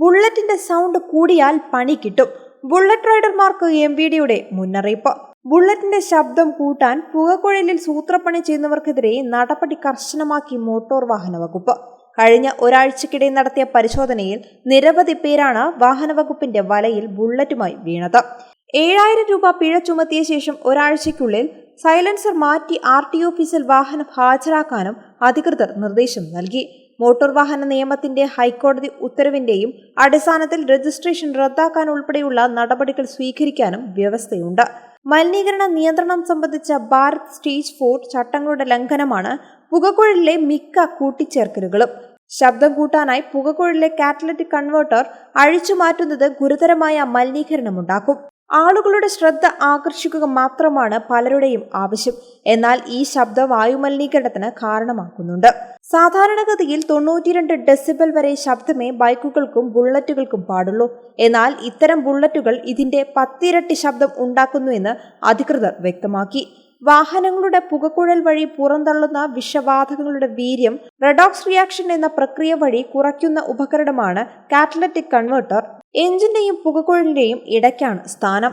ബുള്ളറ്റിന്റെ sound കൂടിയാൽ പണി കിട്ടും. ബുള്ളറ്റ് റൈഡർമാർക്ക് എം വി ഡിയുടെ മുന്നറിയിപ്പ്. ബുള്ളറ്റിന്റെ ശബ്ദം കൂട്ടാൻ പുകക്കുഴലിൽ സൂത്രപ്പണി ചെയ്യുന്നവർക്കെതിരെ നടപടി കർശനമാക്കി മോട്ടോർ വാഹന വകുപ്പ്. കഴിഞ്ഞ ഒരാഴ്ചക്കിടെ നടത്തിയ പരിശോധനയിൽ നിരവധി പേരാണ് വാഹന വകുപ്പിന്റെ വലയിൽ ബുള്ളറ്റുമായി വീണത്. ഏഴായിരം രൂപ പിഴ ചുമത്തിയ ശേഷം ഒരാഴ്ചയ്ക്കുള്ളിൽ സൈലൻസർ മാറ്റി ആർ ടി ഓഫീസിൽ വാഹനം ഹാജരാക്കാനും അധികൃതർ നിർദ്ദേശം നൽകി. മോട്ടോർ വാഹന നിയമത്തിന്റെ ഹൈക്കോടതി ഉത്തരവിന്റെയും അടിസ്ഥാനത്തിൽ രജിസ്ട്രേഷൻ റദ്ദാക്കാൻ ഉൾപ്പെടെയുള്ള നടപടികൾ സ്വീകരിക്കാനും വ്യവസ്ഥയുണ്ട്. മലിനീകരണ നിയന്ത്രണം സംബന്ധിച്ച ഭാരത് സ്റ്റേജ് ഫോർ ചട്ടങ്ങളുടെ ലംഘനമാണ് പുകക്കുഴലിലെ മിക്ക കൂട്ടിച്ചേർക്കലുകളും. ശബ്ദം കൂട്ടാനായി പുകക്കുഴലിലെ കാറ്റലറ്റിക് കൺവേർട്ടർ അഴിച്ചു മാറ്റുന്നത് ഗുരുതരമായ മലിനീകരണമുണ്ടാക്കും. ആളുകളുടെ ശ്രദ്ധ ആകർഷിക്കുക മാത്രമാണ് പലരുടെയും ആവശ്യം. എന്നാൽ ഈ ശബ്ദ വായുമലിനീകരണത്തിന് കാരണമാക്കുന്നുണ്ട്. സാധാരണഗതിയിൽ തൊണ്ണൂറ്റിരണ്ട് ഡെസിബൽ വരെ ശബ്ദമേ ബൈക്കുകൾക്കും ബുള്ളറ്റുകൾക്കും പാടുള്ളൂ. എന്നാൽ ഇത്തരം ബുള്ളറ്റുകൾ ഇതിന്റെ പത്തിരട്ടി ശബ്ദം ഉണ്ടാക്കുന്നുവെന്ന് അധികൃതർ വ്യക്തമാക്കി. വാഹനങ്ങളുടെ പുകക്കുഴൽ വഴി പുറന്തള്ളുന്ന വിഷവാതകങ്ങളുടെ വീര്യം റെഡോക്സ് റിയാക്ഷൻ എന്ന പ്രക്രിയ വഴി കുറയ്ക്കുന്ന ഉപകരണമാണ് കാറ്റലറ്റിക് കൺവേർട്ടർ. എഞ്ചിന്റെയും പുകക്കുഴലിന്റെയും ഇടയ്ക്കാണ് സ്ഥാനം.